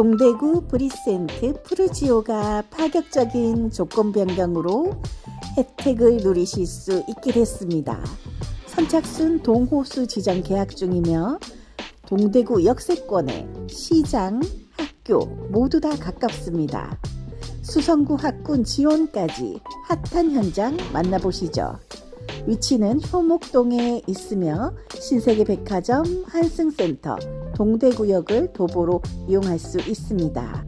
동대구 브리센트 푸르지오가 파격적인 조건 변경으로 혜택을 누리실 수 있게 됐습니다. 선착순 동호수 지정 계약 중이며 동대구 역세권에 시장, 학교 모두 다 가깝습니다. 수성구 학군 지원까지 핫한 현장 만나보시죠. 위치는 효목동에 있으며 신세계 백화점, 한승센터, 동대구역을 도보로 이용할 수 있습니다.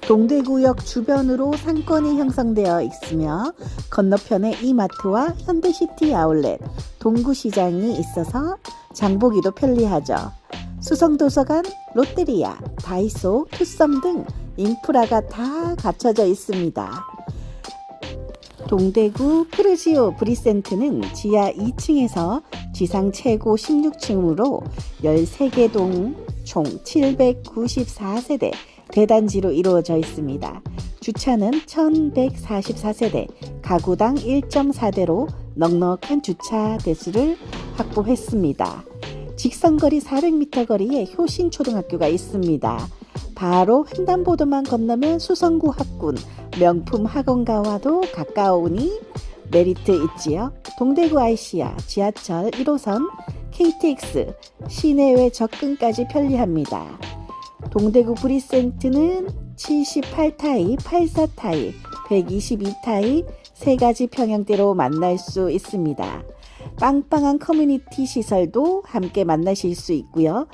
동대구역 주변으로 상권이 형성되어 있으며 건너편에 이마트와 현대시티 아울렛, 동구시장이 있어서 장보기도 편리하죠. 수성도서관, 롯데리아, 다이소, 투썸 등 인프라가 다 갖춰져 있습니다. 동대구 프르지오 브리센트는 지하 2층에서 지상 최고 16층으로 13개 동 총 794세대 대단지로 이루어져 있습니다. 주차는 1144세대, 가구당 1.4대로 넉넉한 주차 대수를 확보했습니다. 직선거리 400m 거리에 효신초등학교가 있습니다. 바로 횡단보도만 건너면 수성구 학군 명품 학원가와도 가까우니 메리트 있지요. 동대구 IC야 지하철 1호선 KTX 시내외 접근까지 편리합니다. 동대구 브리센트는 78타입, 84타입, 122타입 세 가지 평형대로 만날 수 있습니다. 빵빵한 커뮤니티 시설도 함께 만나실 수 있고요.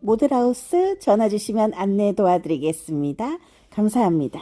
모델하우스 전화 주시면 안내 도와드리겠습니다. 감사합니다.